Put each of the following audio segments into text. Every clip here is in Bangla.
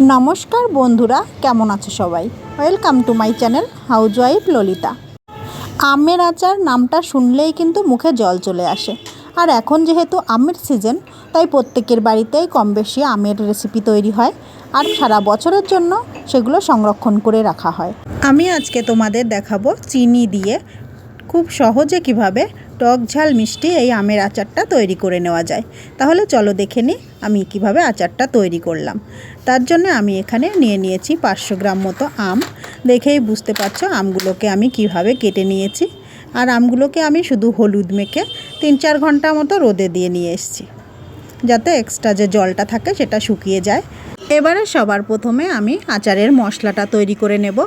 নমস্কার বন্ধুরা, কেমন আছো সবাই? Welcome to my channel housewife Lalita আমের আচার নামটা শুনলেই কিন্তু মুখে জল চলে আসে। আর এখন যেহেতু আমের সিজন তাই প্রত্যেকের বাড়িতেই কম বেশি আমের রেসিপি তৈরি হয়। আর সারা বছরের জন্য সেগুলো সংরক্ষণ করে রাখা হয়। আমি আজকে তোমাদের দেখাবো চিনি দিয়ে খুব সহজে কীভাবে টক ঝাল মিষ্টি এই আমের আচারটা তৈরি করে নেওয়া যায়। তাহলে চলো দেখে নিই আমি কীভাবে আচারটা তৈরি করলাম। তার জন্য আমি এখানে নিয়ে নিয়েছি পাঁচশো গ্রাম মতো আম। দেখেই বুঝতে পারছ আমগুলোকে আমি কীভাবে কেটে নিয়েছি। আর আমগুলোকে আমি শুধু হলুদ মেখে তিন চার ঘণ্টা মতো রোদে দিয়ে নিয়ে এসেছি। যাতে এক্সট্রা যে জলটা থাকে সেটা শুকিয়ে যায়। এবারে সবার প্রথমে আমি আচারের মশলাটা তৈরি করে নেব।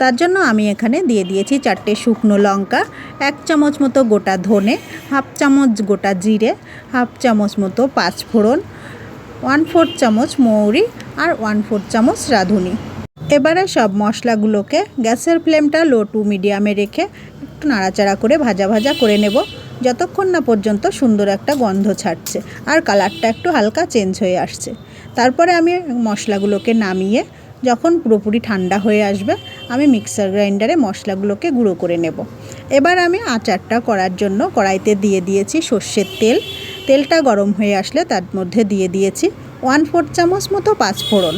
তার জন্য আমি এখানে দিয়ে দিয়েছি চারটে শুকনো লঙ্কা, এক চামচ মতো গোটা ধনে, হাফ চামচ গোটা জিরে, হাফ চামচ মতো পাঁচফোড়ন ওয়ান ফোর্থ চামচ মৌরি আর ওয়ান ফোর্থ চামচ রাঁধুনি। এবারে সব মশলাগুলোকে গ্যাসের ফ্লেমটা লো টু মিডিয়ামে রেখে একটু নাড়াচাড়া করে ভাজা ভাজা করে নেব। যতক্ষণ না পর্যন্ত সুন্দর একটা গন্ধ ছাড়ছে আর কালারটা একটু হালকা চেঞ্জ হয়ে আসছে। তারপরে আমি মশলাগুলোকে নামিয়ে যখন পুরোপুরি ঠান্ডা হয়ে আসবে, আমি মিক্সার গ্রাইন্ডারে মশলাগুলোকে গুঁড়ো করে নেব। এবার আমি আচারটা করার জন্য কড়াইতে দিয়ে দিয়েছি সর্ষের তেল। তেলটা গরম হয়ে আসলে তার মধ্যে দিয়ে দিয়েছি ওয়ান ফোর চামচ মতো পাঁচফোড়ন।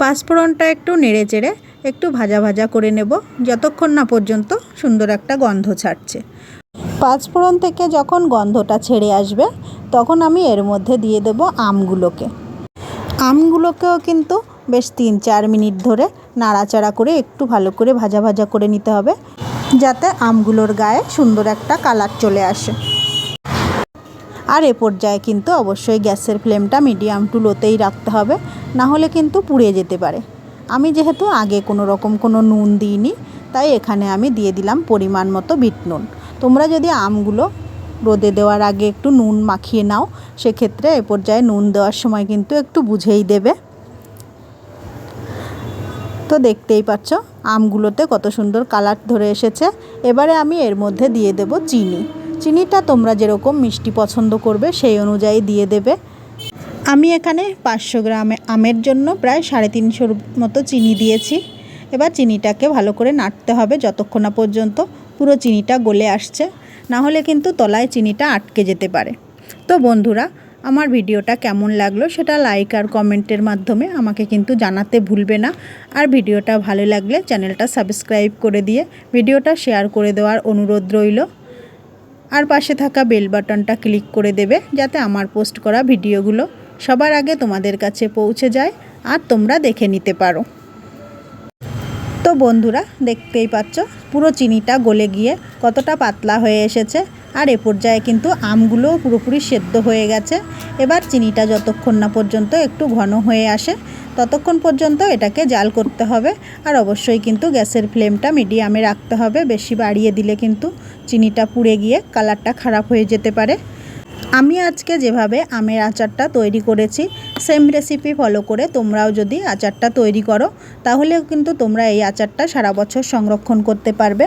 পাঁচফোড়নটা একটু নেড়ে চেড়ে একটু ভাজা ভাজা করে নেব, যতক্ষণ না পর্যন্ত সুন্দর একটা গন্ধ ছাড়ছে। পাঁচফোড়ন থেকে যখন গন্ধটা ছেড়ে আসবে, তখন আমি এর মধ্যে দিয়ে দেব আমগুলোকে। আমগুলোকেও কিন্তু বেশ তিন চার মিনিট ধরে নাড়াচাড়া করে একটু ভালো করে ভাজা ভাজা করে নিতে হবে, যাতে আমগুলোর গায়ে সুন্দর একটা কালার চলে আসে। আর এ পর্যায়ে কিন্তু অবশ্যই গ্যাসের ফ্লেমটা মিডিয়াম টু লোতেই রাখতে হবে, না হলে কিন্তু পুড়ে যেতে পারে। আমি যেহেতু আগে কোনো রকম কোনো নুন দিইনি, তাই এখানে আমি দিয়ে দিলাম পরিমাণ মতো বিট নুন। তোমরা যদি আমগুলো রোদে দেওয়ার আগে একটু নুন মাখিয়ে নাও। সেক্ষেত্রে এ পর্যায়ে নুন দেওয়ার সময় কিন্তু একটু বুঝেই দেবে। তো দেখতেই পাচ্ছ, আমগুলোতে কত সুন্দর কালার ধরে এসেছে। এবারে আমি এর মধ্যে দিয়ে দেব চিনি। চিনিটা তোমরা যেরকম মিষ্টি পছন্দ করবে, সেই অনুযায়ী দিয়ে দেবে। আমি এখানে পাঁচশো গ্রামে আমের জন্য প্রায় সাড়ে তিনশোর মতো চিনি দিয়েছি। এবার চিনিটাকে ভালো করে নাড়তে হবে যতক্ষণ না পর্যন্ত পুরো চিনিটা গলে আসছে। না হলে কিন্তু তলায় চিনিটা আটকে যেতে পারে। তো বন্ধুরা, আমার ভিডিওটা কেমন লাগল সেটা লাইক আর কমেন্টের মাধ্যমে আমাকে কিন্তু জানাতে ভুলবে না। আর ভিডিওটা ভালো লাগলে চ্যানেলটা সাবস্ক্রাইব করে দিয়ে ভিডিওটা শেয়ার করে দেওয়ার অনুরোধ রইল। আর পাশে থাকা বেল বাটনটা ক্লিক করে দেবে যাতে আমার পোস্ট করা ভিডিওগুলো সবার আগে তোমাদের কাছে পৌঁছে যায় আর তোমরা দেখে নিতে পারো। তো বন্ধুরা দেখতেই পাচ্ছ, পুরো চিনিটা গলে গিয়ে কতটা পাতলা হয়ে এসেছে। আর এ পর্যায়ে কিন্তু আমগুলোও পুরোপুরি সেদ্ধ হয়ে গেছে। এবার চিনিটা যতক্ষণ না পর্যন্ত একটু ঘন হয়ে আসে, ততক্ষণ পর্যন্ত এটাকে জাল করতে হবে। আর অবশ্যই কিন্তু গ্যাসের ফ্লেমটা মিডিয়ামে রাখতে হবে, বেশি বাড়িয়ে দিলে কিন্তু চিনিটা পুড়ে গিয়ে কালারটা খারাপ হয়ে যেতে পারে। আমি আজকে যেভাবে আমের আচারটা তৈরি করেছি সেম রেসিপি ফলো করে তোমরাও যদি আচারটা তৈরি করো তাহলে কিন্তু তোমরা এই আচারটা সারা বছর সংরক্ষণ করতে পারবে।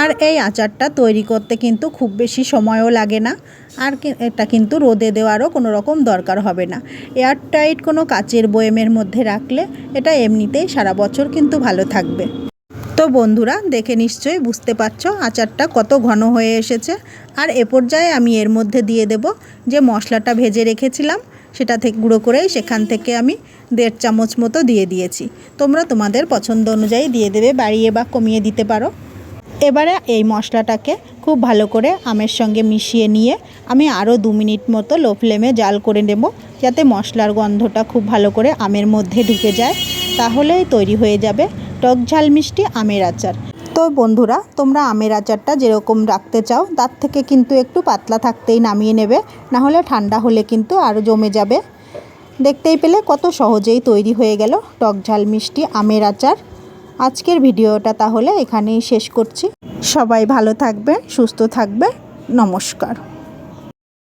আর এই আচারটা তৈরি করতে কিন্তু খুব বেশি সময়ও লাগে না, আর এটা কিন্তু রোদে দেওয়ারও কোনো রকম দরকার হবে না। এয়ারটাইট কোনো কাচের বয়েমের মধ্যে রাখলে এটা এমনিতেই সারা বছর কিন্তু ভালো থাকবে। তো বন্ধুরা, দেখে নিশ্চয়ই বুঝতে পারছ আচারটা কত ঘন হয়ে এসেছে। আর এ পর্যায়ে আমি এর মধ্যে দিয়ে দেব যে মশলাটা ভেজে রেখেছিলাম, সেটা থেকে গুঁড়ো করেই সেখান থেকে আমি দেড় চামচ মতো দিয়ে দিয়েছি। তোমরা তোমাদের পছন্দ অনুযায়ী দিয়ে দেবে, বাড়িয়ে বা কমিয়ে দিতে পারো। এবারে এই মশলাটাকে খুব ভালো করে আমের সঙ্গে মিশিয়ে নিয়ে আমি আরও দু মিনিট মতো লো ফ্লেমে জাল করে নেব, যাতে মশলার গন্ধটা খুব ভালো করে আমের মধ্যে ঢুকে যায়। তাহলেই তৈরি হয়ে যাবে টক ঝাল মিষ্টি আমের আচার। তো বন্ধুরা, তোমরা আমের আচারটা যেরকম রাখতে চাও, তার থেকে কিন্তু একটু পাতলা থাকতেই নামিয়ে নেবে। না হলে ঠান্ডা হলে কিন্তু আরও জমে যাবে। দেখতেই পেলে কত সহজেই তৈরি হয়ে গেল টক ঝাল মিষ্টি আমের আচার। আজকের ভিডিওটা তাহলে এখানেই শেষ করছি। সবাই ভালো থাকবে, সুস্থ থাকবে। নমস্কার।